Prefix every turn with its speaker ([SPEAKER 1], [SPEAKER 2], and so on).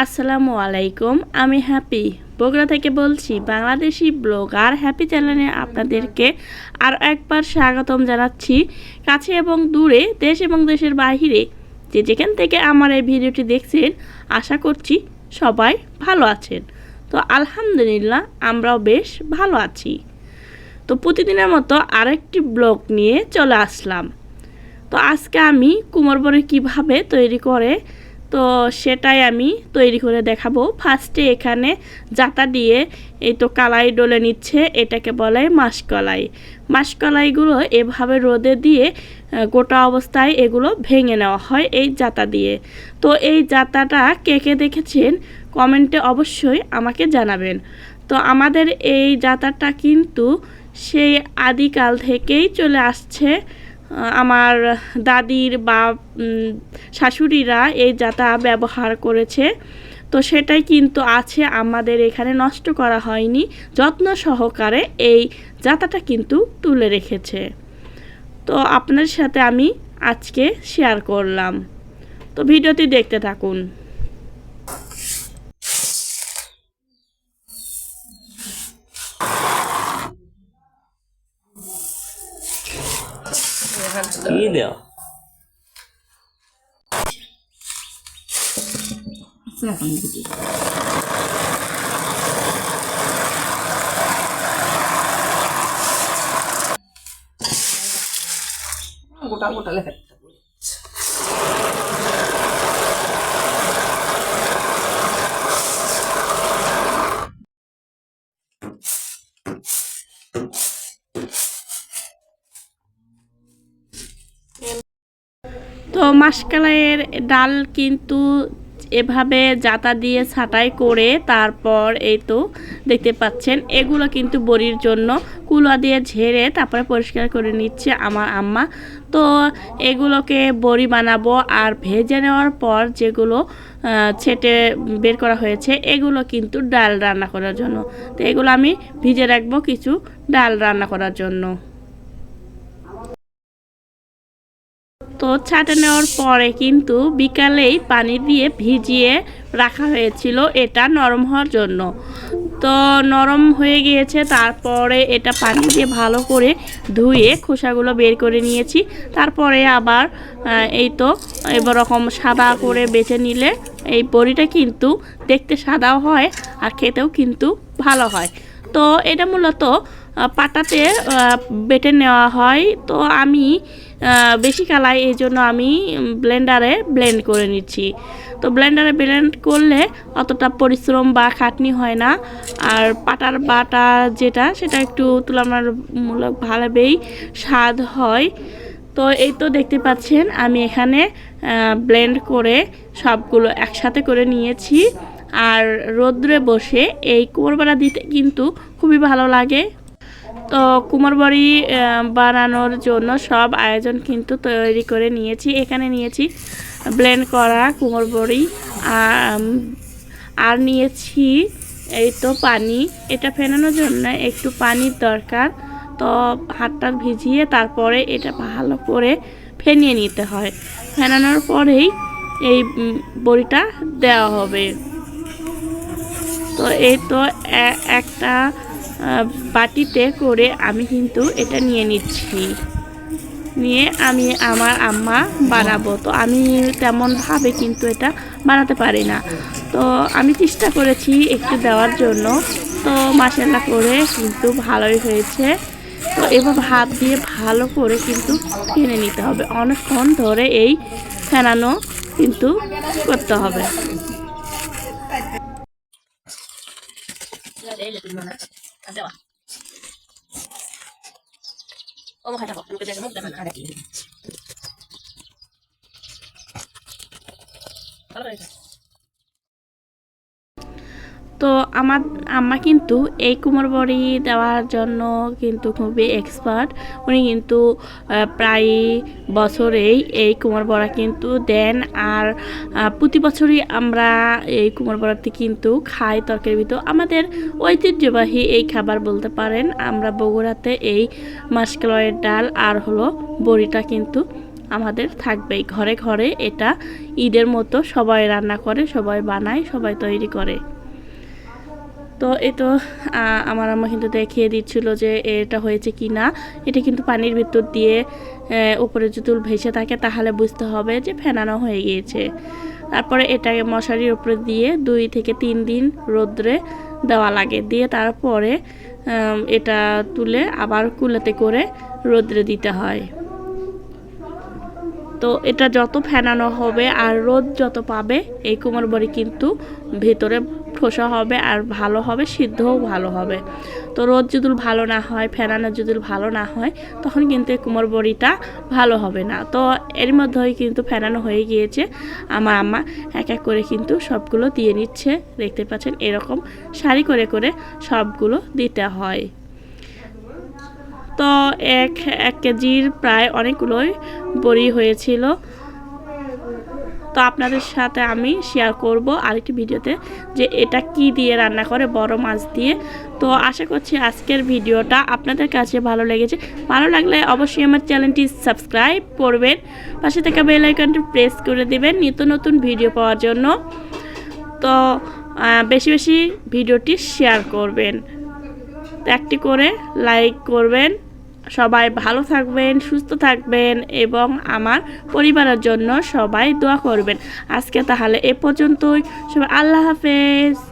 [SPEAKER 1] আসসালামু আলাইকুম, আমি হ্যাপি। বগুড়া থেকে বলছি, বাংলাদেশি ব্লগার হ্যাপি চ্যানেলে আপনাদেরকে আর একবার স্বাগতম জানাচ্ছি। কাছে এবং দূরে, দেশ এবং দেশের বাইরে যে যেখান থেকে আমার এই ভিডিওটি দেখছেন, আশা করছি সবাই ভালো আছেন। তো আলহামদুলিল্লাহ, আমরাও বেশ ভালো আছি। তো প্রতিদিনের মতো আরেকটি ব্লগ নিয়ে চলে আসলাম। তো আজকে আমি কুমোর বড়ি কীভাবে তৈরি করে তো সেটাই আমি তৈরি করে দেখাবো। ফার্স্টে এখানে জাতা দিয়ে এই তো কালাই ডলে নিচ্ছে, এটাকে বলে মাসকলাই। মাসকলাইগুলো এভাবে রোদে দিয়ে গোটা অবস্থায় এগুলো ভেঙে নেওয়া হয় এই জাতা দিয়ে। তো এই জাতাটা কে কে দেখেছেন কমেন্টে অবশ্যই আমাকে জানাবেন। তো আমাদের এই জাতাটা কিন্তু সেই আদিকাল থেকেই চলে আসছে। আমার দাদির বা শাশুড়িরা এই জাতা ব্যবহার করেছে। তো সেটাই কিন্তু আছে, আমাদের এখানে নষ্ট করা হয়নি। যত্ন সহকারে এই জাতাটা কিন্তু তুলে রেখেছে। তো আপনার সাথে আমি আজকে শেয়ার করলাম। তো ভিডিওটি দেখতে থাকুন।
[SPEAKER 2] গোটা গোটা
[SPEAKER 1] তো মাসকালাইয়ের ডাল কিন্তু এভাবে জাতা দিয়ে ছাটাই করে তারপর এই তো দেখতে পাচ্ছেন, এগুলো কিন্তু বড়ির জন্য কুলা দিয়ে ঝেড়ে তারপরে পরিষ্কার করে নিচ্ছে আমার আম্মা। তো এগুলোকে বড়ি বানাবো আর ভেজে নেওয়ার পর যেগুলো ছেটে বের করা হয়েছে, এগুলো কিন্তু ডাল রান্না করার জন্য। তো এগুলো আমি ভিজে রাখব কিছু ডাল রান্না করার জন্য। তো ছাটে নেওয়ার পরে কিন্তু বিকালেই পানি দিয়ে ভিজিয়ে রাখা হয়েছিল এটা নরম হওয়ার জন্য। তো নরম হয়ে গিয়েছে, তারপরে এটা পানি দিয়ে ভালো করে ধুয়ে খোসাগুলো বের করে নিয়েছি। তারপরে আবার এই তো এবার রকম সাদা করে বেছে নিলে এই বড়িটা কিন্তু দেখতে সাদাও হয় আর খেতেও কিন্তু ভালো হয়। তো এটা মূলত পাটাতে বেটে নেওয়া হয়। তো আমি বেশি কালাই এই জন্য আমি ব্লেন্ডারে ব্লেন্ড করে নিচ্ছি। তো ব্লেন্ডারে ব্লেন্ড করলে অতটা পরিশ্রম বা খাটনি হয় না। আর পাটার বাটা যেটা, সেটা একটু তুলনামূলক ভালোবেই স্বাদ হয়। তো এই তো দেখতে পাচ্ছেন, আমি এখানে ব্লেন্ড করে সবগুলো একসাথে করে নিয়েছি। আর রোদ্রে বসে এই কোরবারা দিতে কিন্তু খুবই ভালো লাগে। তো কুমার বাড়ি বানানোর জন্য সব আয়োজন কিন্তু তৈরি করে নিয়েছি। এখানে নিয়েছি ব্লেন্ড করা কুমার বড়ি আর নিয়েছি এই তো পানি। এটা ফেনানোর জন্য একটু পানির দরকার। তো হাতটা ভিজিয়ে তারপরে এটা ভালো করে ফেনিয়ে নিতে হয়। ফেনানোর পরেই এই বড়িটা দেওয়া হবে। তো এই তো একটা বাটিতে করে আমি কিন্তু এটা নিয়ে নিচ্ছি। নিয়ে আমি আমার আম্মা বানাবো। তো আমি তেমনভাবে কিন্তু এটা বানাতে পারি না। তো আমি চেষ্টা করেছি একটু দেওয়ার জন্য। তো মাসাল্লা করে কিন্তু ভালোই হয়েছে। তো এভাবে হাত দিয়ে ভালো করে কিন্তু কিনে নিতে হবে। অনেকক্ষণ ধরে এই ফেনানো কিন্তু করতে হবে।
[SPEAKER 3] দেওয়া ও মুখ হাঁটাবো আমাকে দেখে মুখ দেখানো হাঁটা কি ভালো করে
[SPEAKER 1] তো আমার আম্মা কিন্তু এই কুমোর বড়ি দেওয়ার জন্য কিন্তু খুবই এক্সপার্ট উনি কিন্তু প্রায় বছরেই এই কুমোর বড়া কিন্তু দেন। আর প্রতি বছরই আমরা এই কুমোর বড়াটি কিন্তু খাই তরকারির ভিতর। আমাদের ঐতিহ্যবাহী এই খাবার বলতে পারেন, আমরা বগুড়াতে এই মাসকলয়ের ডাল আর হলো বড়িটা কিন্তু আমাদের থাকবেই। ঘরে ঘরে এটা ঈদের মতো সবাই রান্না করে, সবাই বানায়, সবাই তৈরি করে। তো এই তো আমার আম্মা কিন্তু দেখিয়ে দিচ্ছিল যে এটা হয়েছে কি না এটা কিন্তু পানির ভিতর দিয়ে উপরে যদি ভেসে থাকে তাহলে বুঝতে হবে যে ফেনানো হয়ে গিয়েছে। তারপরে এটাকে মশারির উপরে দিয়ে দুই থেকে তিন দিন রোদ্রে দেওয়া লাগে। দিয়ে তারপরে এটা তুলে আবার কুলাতে করে রোদ্রে দিতে হয়। তো এটা যত ফেনানো হবে আর রোদ যত পাবে, এই কুমড়ো বড়ি কিন্তু ভেতরে ঠোসা হবে আর ভালো হবে, সিদ্ধও ভালো হবে। তো রোদ যদি ভালো না হয় ফেনানো যদি ভালো না হয়, তখন কিন্তু কুমড়ো বড়িটা ভালো হবে না। তো এর মধ্যেই কিন্তু ফেনানো হয়ে গিয়েছে। আমার আম্মা এক এক করে কিন্তু সবগুলো দিয়ে নিচ্ছে। দেখতে পাচ্ছেন, এরকম সারি করে করে সবগুলো দিতে হয়। তো এক এক কেজির প্রায় অনেকগুলোই বড়ি হয়েছিল। তো আপনাদের সাথে আমি শেয়ার করব আরেকটি ভিডিওতে যে এটা কি দিয়ে রান্না করে বড় মাছ দিয়ে। তো আশা করছি আজকের ভিডিওটা আপনাদের কাছে ভালো লেগেছে। ভালো লাগলে অবশ্যই আমার চ্যানেলটি সাবস্ক্রাইব করবেন। পাশে থাকা বেল আইকনটি প্রেস করে দেবেন নিত্য নতুন ভিডিও পাওয়ার জন্য। তো বেশি বেশি ভিডিওটি শেয়ার করবেন। একটি করে লাইক করবেন। সবাই ভালো থাকবেন, সুস্থ থাকবেন এবং আমার পরিবারের জন্য সবাই দোয়া করবেন। আজকে তাহলে এ পর্যন্তই। সবাই আল্লাহ হাফেজ।